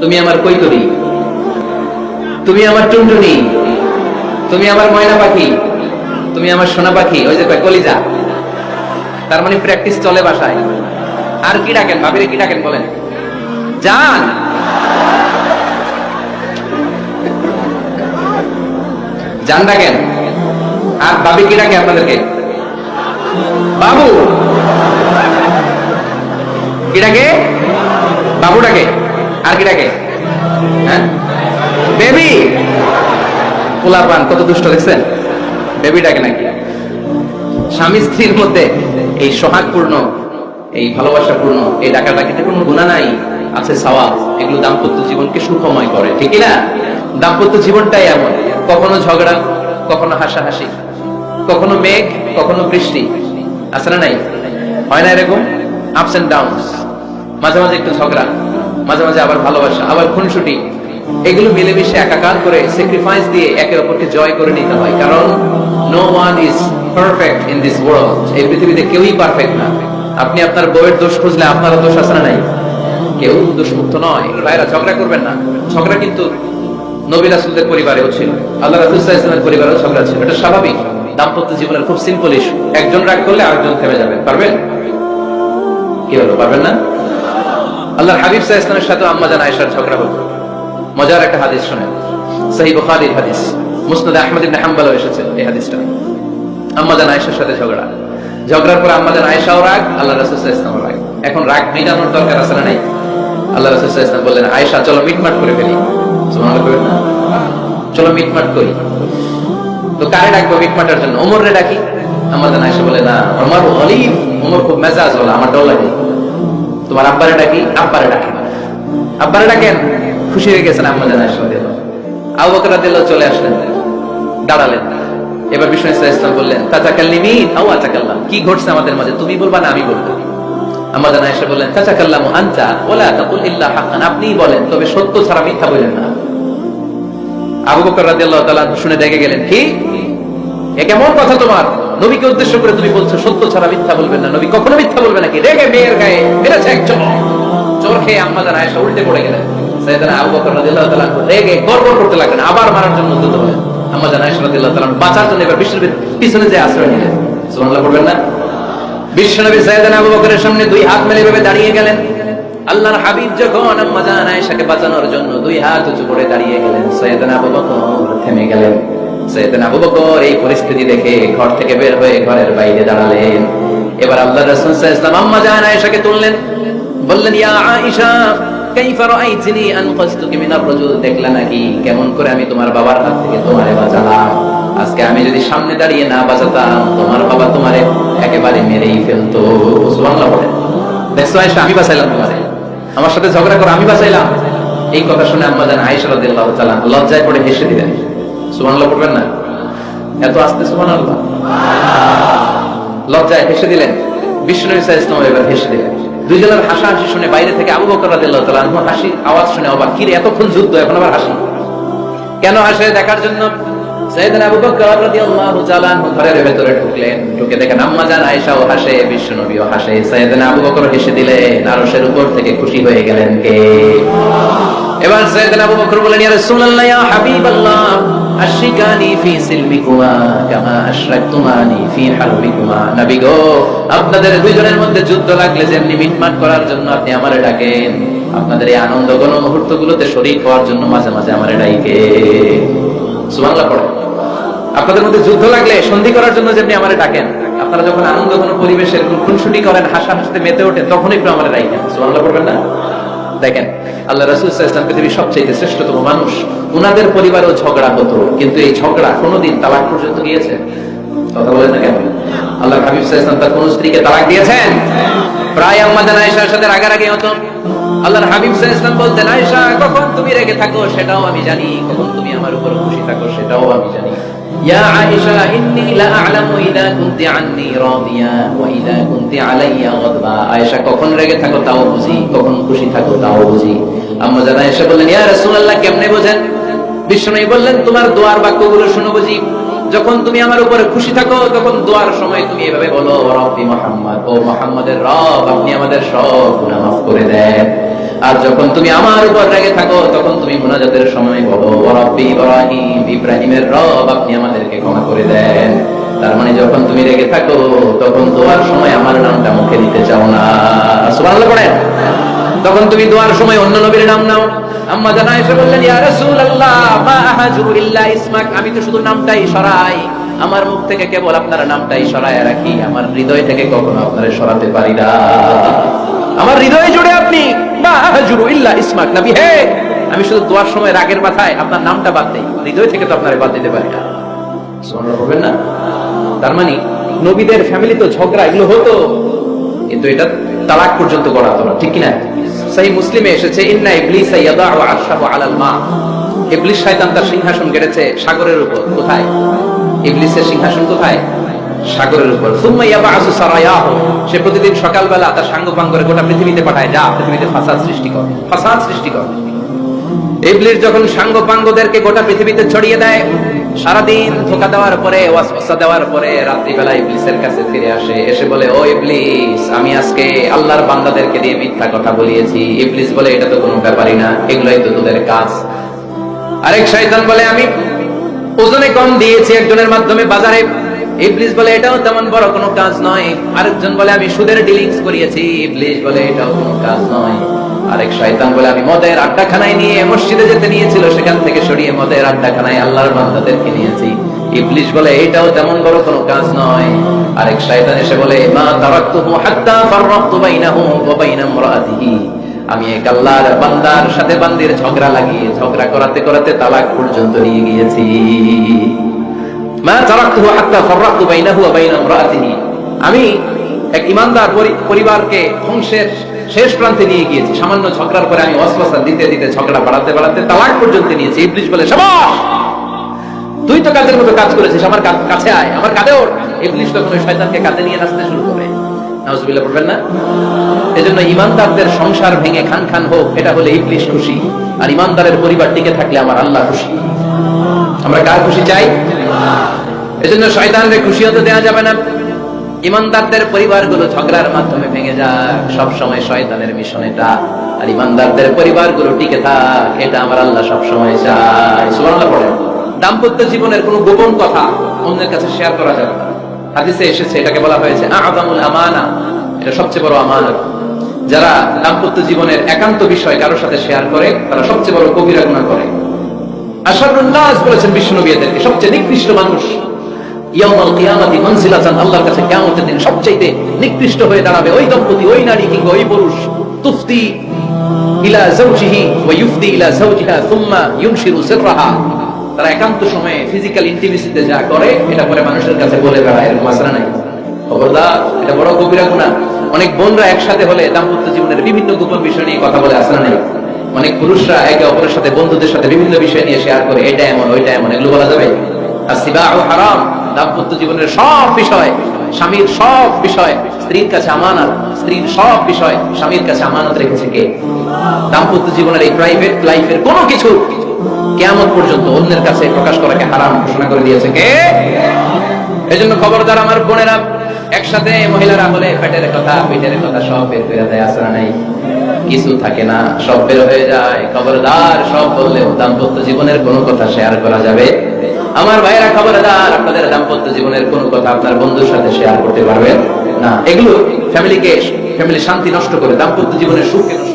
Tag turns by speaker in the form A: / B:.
A: তুমি আমার কৈতরি তুমি আমার টুনটুনি। তুমি আমার ময়না পাখি। তুমি আমার সোনা পাখি। ওই যে কলিজা। তার মানে প্র্যাকটিস চলে বাসায়। আর কি ডাকেন, ভাবিরে কি ডাকেন বলেন। জান জান ডাকেন। আর ভাবি কি ডাকে আপনাদেরকে? বাবু। কি ডাকে? বাবু ডাকে। আর কি ডাকে? হ্যাঁ? বেবি! পোলার পান কত দুষ্ট দেখছেন? বেবি ডাকে নাকি? স্বামী স্ত্রীর মধ্যে এই সোহাগপূর্ণ, এই ভালোবাসাপূর্ণ, এই ডাকাডাকিতে কোনো গুণা নাই, আছে সওয়াব। এগুলো দাম্পত্য জীবনকে সুখময় করে, ঠিক না? দাম্পত্য জীবনটাই এমন, কখনো ঝগড়া, কখনো হাসাহাসি, কখনো মেঘ, কখনো বৃষ্টি, আছে না নাই? হয় না এরকম? আপস এন্ড ডাউনস মাঝে মাঝে একটু ঝগড়া। মাঝে মাঝে আবার ভালোবাসা, আবার খুনসুটি। এগুলো মিলেমিশে একাকার করে স্যাক্রিফাইস দিয়ে একে অপরকে জয় করে নিতে হয়। কারণ no one is perfect in this world এই পৃথিবীতে কেউই পারফেক্ট না। আপনি আপনার বউয়ের দোষ খুঁজলে আপনারও দোষ আছে না নাই? কেউ দোষমুক্ত নয়। ভাইরা, ঝগড়া করবেন না। ঝগড়া কিন্তু নবী রাসুলদের পরিবারেও ছিল। আল্লাহ রাসুল ইসলামের পরিবারেও ঝগড়া ছিল। এটা স্বাভাবিক। দাম্পত্য জীবনের খুব সিম্পল ইস্যু একজন রাগ করলে আরেকজন থেমে যাবেন। পারবেন? কি হলো, পারবেন না? আল্লাহর হাবিব সাহা ইসলামের সাথে আম্মা জান আয়েশার ঝগড়া হতো মজার একটা হাদিস শুনেন। সহি বুখারীর হাদিস। মুসনাদ আহমদ ইবনে হাম্বলও এসেছে এই হাদিসটা। আম্মা জান আয়েশার সাথে ঝগড়া। ঝগড়ার পর আম্মা জান আয়েশাও রাগ আল্লাহ রাসূল সাল্লাল্লাহু আলাইহি রাগ। এখন রাগ মেটানোর দরকার আছে না নাই? আল্লাহ রাসূল সাল্লাল্লাহু আলাইহি ওয়াসাল্লাম বললেন, আয়েশা, চলো মিটমাট করে ফেলি। চলো মিটমাট করি। তো কারে ডাকবো মিটমাটের জন্য? ওমর রে ডাকি। আম্মা জান আয়েশা বলে, না, ওমর অলিভ ওমর খুব মেজাজ বলে আমার ডর লাগে তোমার আব্বারে ডাকি আব্বারে ডাকি। আব্বারে ডাকেন? খুশি হয়ে গেছেন আম্মা জান দিল। আবু বকর রাদিয়াল্লাহু চলে আসলেন। দাঁড়ালেন। এবার বিষ্ণু ইসলাম বললেন তাতাকাল্লিমি আও আতাকাল্লাম। কি ঘটছে আমাদের মাঝে? তুমি বলবা না, আমি বলব। আম্মা জান আয়েশা বললেন, তাতাকাল্লামু আনতা ওয়ালা তাকুল ইল্লা হাক্কান। বলেন, তবে সত্য ছাড়া মিথ্যা বলেন না। আবু বকর রাদিয়াল্লাহু তাআলা শুনে দেখে গেলেন, কি? এ কেমন কথা তোমার? নবীকে উদ্দেশ্য করে তুমি বলছো, সত্য ছাড়া মিথ্যা বলবেন না। নবী কখনো মিথ্যা বলবে নাকি? রেগে মেয়ের গায়ে মেরেছে এক চমক চোর খেয়ে আম্মা জান আয়েশা উল্টে পড়ে গেলেন আবু বকর রাদিয়াল্লাহু তাআলা রেগে করতে লাগলেন, আবার মারার জন্য উদ্যত হলেন। আম্মা আয়েশা রাদিয়াল্লাহু তাআলা বাঁচার জন্য এবার পিছনে যে আশ্রয় নিলেন, সুবহানাল্লাহ না? বিশ্বনবী আবু বকরের সামনে দুই হাত মেলে ভেবে দাঁড়িয়ে গেলেন। আল্লাহর হাবিব যখন আম্মা জান বাঁচানোর জন্য দুই হাত উঁচু করে দাঁড়িয়ে গেলেন সাইয়েদনা আবু বকর থেমে গেলেন। সৈয়দনা আবু বকর এই পরিস্থিতি দেখে ঘর থেকে বের হয়ে ঘরের বাইরে দাঁড়ালেন। এবার আল্লাহ রাসূল সাল্লাল্লাহু তুললেন। বললেন, ইয়া আয়েশা দেখলা নাকি, কেমন করে আমি তোমার বাবার হাত থেকে তোমারে বাঁচালাম। আজকে আমি যদি সামনে দাঁড়িয়ে না বাঁচাতাম, তোমার বাবা তোমারে একেবারে মেরেই ফেলতো। সুবহানাল্লাহ দেখছ আয়েশা, আমি বাঁচাইলাম তোমারে। আমার সাথে ঝগড়া করে, আমি বাঁচাইলাম। এই কথা শুনে আম্মা জান আয়েশা রাদিয়াল্লাহু তাআলা লজ্জায় পড়ে হেসে দিলেন। সুবহানাল্লাহ পড়বেন না? এত আস্তে সুবহানাল্লাহ। লজ্জায় হেসে দিলেন। বিষ্ণু ইসা ইসলাম এবার হেসে দিলেন। শুনে বাইরে থেকে আবু বকর হাসি, আওয়াজ শুনে অবাক কিরে এতক্ষণ যুদ্ধ, এখন আবার হাসি? কেন হাসে, দেখার জন্য? আবু বকর তাআলা আনহু ঘরের ভেতরে ঢুকলেন। ঢুকে দেখেন আম্মা জান আয়েশাও হাসে বিশ্ব নবীও হাসে। আবু বকর হেসে উপর থেকে খুশি হয়ে গেলেন কে? এবার সাইয়েদনা আবু বকর বলেন, ইয়া রাসূলুল্লাহ, ইয়া হাবিবাল্লাহ। আশরিকানি ফি সিলমিকুমা কামা আশরাকতুমানি ফি হারবিকুমা নবী গো, আপনাদের দুইজনের মধ্যে যুদ্ধ লাগলে যেমনি মিটমাট করার জন্য আপনি আমারে ডাকেন, আপনাদের এই আনন্দ ঘন মুহূর্তগুলোতে শরীক হওয়ার জন্য মাঝে মাঝে আমারে ডাইকে সুবহানাল্লাহ, পড়ে। আপনাদের মধ্যে যুদ্ধ লাগলে সন্ধি করার জন্য যেমনি আমারে ডাকেন, আপনারা যখন আনন্দ ঘন পরিবেশে খুনসুটি করেন হাসা হাসতে মেতে ওঠেন তখনই একটু আমারে ডাইকেন। সুবহানাল্লাহ, পড়বেন না? দেখেন, আল্লাহ রাসুল ইসলাম পৃথিবীর সবচেয়ে শ্রেষ্ঠতম মানুষ। উনাদের পরিবারেও ঝগড়া হতো, কিন্তু এই ঝগড়া কোনোদিন তালাক পর্যন্ত গিয়েছে? কথা বলেন না কেন? আল্লাহ হাবিব ইসলাম তার কোন স্ত্রীকে তালাক দিয়েছেন? প্রায় আম্মাদান আয়েশার সাথে রাগারাগি হতো। আল্লাহর হাবিব ইসলাম বলতেন, আয়েশা, কখন তুমি রেগে থাকো সেটাও আমি জানি, কখন তুমি আমার উপর খুশি থাকো সেটাও আমি জানি। يا عائشة إني لا أعلم إذا كنت عني راضية وإذا كنت علي غضبا আয়েশা কখন রেগে থাকো তাও বুঝি কখন খুশি থাকো তাও বুঝি আম্মা জান আয়েশা বললেন ইয়া রাসূলুল্লাহ কেমনে বোঝেন বিষ্ণুই বললেন তোমার দোয়ার বাক্যগুলো শুনো বুঝি যখন তুমি আমার উপরে খুশি থাকো তখন দোয়ার সময় তুমি এভাবে বলো রব্বি মুহাম্মদ ও মুহাম্মাদের রব আপনি আমাদের সব গুনাহ মাফ করে দেন আর যখন তুমি আমার উপর রেগে থাকো, তখন তুমি মোনাজাতের সময় বলো, "ও রব্বি ইব্রাহিম, ইব্রাহিমের রব, আপনি আমাদেরকে ক্ষমা করে দেন। তার মানে যখন তুমি রেগে থাকো, তখন দোয়ার সময় আমার নামটা মুখে নিতে চাও না। সুবহানাল্লাহ পড়েন? তখন তুমি দোয়ার সময় অন্য নবীর নাম নাও। আম্মা জানা এসে বললেন, ইয়া রাসূলুল্লাহ, মা আহাজু ইল্লা ইসমাক। আমি তো শুধু নামটাই সরাই। আমার মুখ থেকে কেবল আপনার নামটাই সরায় রাখি। আমার হৃদয় থেকে কখনো আপনারে সরাতে পারি না। আমার হৃদয়ে জুড়ে আপনি আমি শুধু দোয়ার সময় রাগের মাথায় আপনার নামটা বাদ হৃদয় থেকে তো বাদ দিতে পারি না। তার মানে নবীদের ফ্যামিলি তো ঝগড়া, এগুলো হতো। কিন্তু এটা তালাক পর্যন্ত করা হতো ঠিক কিনা? সেই মুসলিমে এসেছে, ইন্না ইবলিস ইয়াদাউ আরশাহু আলাল মা। ইবলিস শয়তান তার সিংহাসন গেড়েছে সাগরের উপর। কোথায়? ইবলিসের সিংহাসন কোথায়? সাগরের উপর। সে প্রতিদিন সকালবেলা তার সাঙ্গপাঙ্গ করে গোটা পৃথিবীতে পাঠায়। যা পৃথিবীতে ফাসাদ সৃষ্টি কর। ফাসাদ সৃষ্টি কর। ইবলিস যখন সাঙ্গপাঙ্গদেরকে গোটা পৃথিবীতে ছড়িয়ে দেয়, সারাদিন ধোকা দেওয়ার পরে, ওয়াসওয়াসা দেওয়ার পরে রাত্রিবেলা ইবলিসের কাছে ফিরে আসে। এসে বলে, ও ইবলিস, আমি আজকে আল্লাহর বান্দাদেরকে দিয়ে মিথ্যা কথা বলিয়েছি। ইবলিস বলে, এটা তো কোনো ব্যাপারই না, এগুলোই তো তোদের কাজ। আরেক শয়তান বলে, আমি ওজনে কম দিয়েছি একজনের মাধ্যমে বাজারে। ইবলিস বলে, এটাও তেমন বড় কোনো কাজ নয়। আরেকজন বলে, আমি সুদের ডিলিংস করিয়েছি। ইবলিস বলে, এটাও কোনো কাজ নয়। আরেক শয়তান বলে, আমি মদের আড্ডাখানায় নিয়ে মসজিদে যেতে নিয়েছিল, সেখান থেকে সরিয়ে মদের আড্ডাখানায় আল্লাহর বান্দাদেরকে নিয়েছি। ইবলিস বলে, এটাও তেমন বড় কোনো কাজ নয়। আরেক শয়তান এসে বলে, মা হাত্তা ফাররাকতু বাইনাহু ওয়া বাইনা আমি এক আল্লাহর বান্দার সাথে বান্দির ঝগড়া লাগিয়ে, ঝগড়া করাতে করাতে তালাক পর্যন্ত নিয়ে গিয়েছি। আমি এক ইমানদার পরিবারকে ধ্বংসের শেষ প্রান্তে নিয়ে গিয়েছি। সামান্য ঝগড়ার পরে আমি ওয়াসওয়াসা দিতে দিতে ঝগড়া বাড়াতে বাড়াতে তালাক পর্যন্ত নিয়েছি। ইবলিস বলে তুই তো কাজের মতো কাজ করেছিস, আমার কাছে আয়, আমার কাঁধে ওঠ। ইবলিস তখন ওই শয়তানকে কাঁধে নিয়ে শুরু করে। নাউজুবিল্লাহ না? এজন্য ইমানদারদের সংসার ভেঙে খান খান হোক, এটা হলে ইবলিস খুশি। আর ইমানদারের পরিবার টিকে থাকলে আমার আল্লাহ খুশি। আমরা কার খুশি চাই? এজন্য শয়তানকে খুশি হতে দেওয়া যাবে না। ইমানদারদের পরিবারগুলো ঝগড়ার মাধ্যমে ভেঙে যাক সব সময় শয়তানের মিশন এটা। আর ইমানদারদের পরিবারগুলো টিকে থাক, এটা আমার আল্লাহ সব সময় চায়। সুবহানাল্লাহ পড়েন। দাম্পত্য জীবনের কোনো গোপন কথা অন্যের কাছে শেয়ার করা যাবে না। হাদিসে এসেছে, এটাকে বলা হয়েছে আযামুল আমানা। এটা সবচেয়ে বড় আমানত। যারা দাম্পত্য জীবনের একান্ত বিষয় কারোর সাথে শেয়ার করে, তারা সবচেয়ে বড় কবিরা গুনাহ করে। আশরাফুল নাস বলেছেন বিষ্ণু নবীদেরকে সবচেয়ে নিকৃষ্ট মানুষ। বলে অনেক বোনরা একসাথে হলে দাম্পত্য জীবনের বিভিন্ন গোপন বিষয় নিয়ে কথা বলে আসরা নাই। অনেক পুরুষরা একে অপরের সাথে বন্ধুদের সাথে বিভিন্ন বিষয় নিয়ে শেয়ার করে, এটা এমন, ওইটা এমন, এগুলো বলা যাবে আর সিবাহ হারাম। দাম্পত্য জীবনের সব বিষয়, স্বামীর সব বিষয়, স্ত্রীর কাছে আমানত, স্ত্রীর সব বিষয় স্বামীর কাছে আমানত রেখেছে কে? দাম্পত্য জীবনের এই প্রাইভেট লাইফের কোনো কিছু কেয়ামত পর্যন্ত অন্যের কাছে প্রকাশ করাকে হারাম ঘোষণা করে দিয়েছে কে? এজন্য খবরদার আমার বোনেরা, একসাথে মহিলারা হলে পেটের কথা পিঠের কথা সব বের করে দেয় আসরা নাই? কিছু থাকে না, সব বের হয়ে যায়। খবরদার সব বললেও দাম্পত্য জীবনের কোনো কথা শেয়ার করা যাবে আমার ভাইয়েরা খবর খবরদার, আপনাদের দাম্পত্য জীবনের কোন কথা আপনার বন্ধুর সাথে শেয়ার করতে পারবেন না। এগুলো ফ্যামিলিকে ফ্যামিলি শান্তি নষ্ট করে, দাম্পত্য জীবনের সুখকে নষ্ট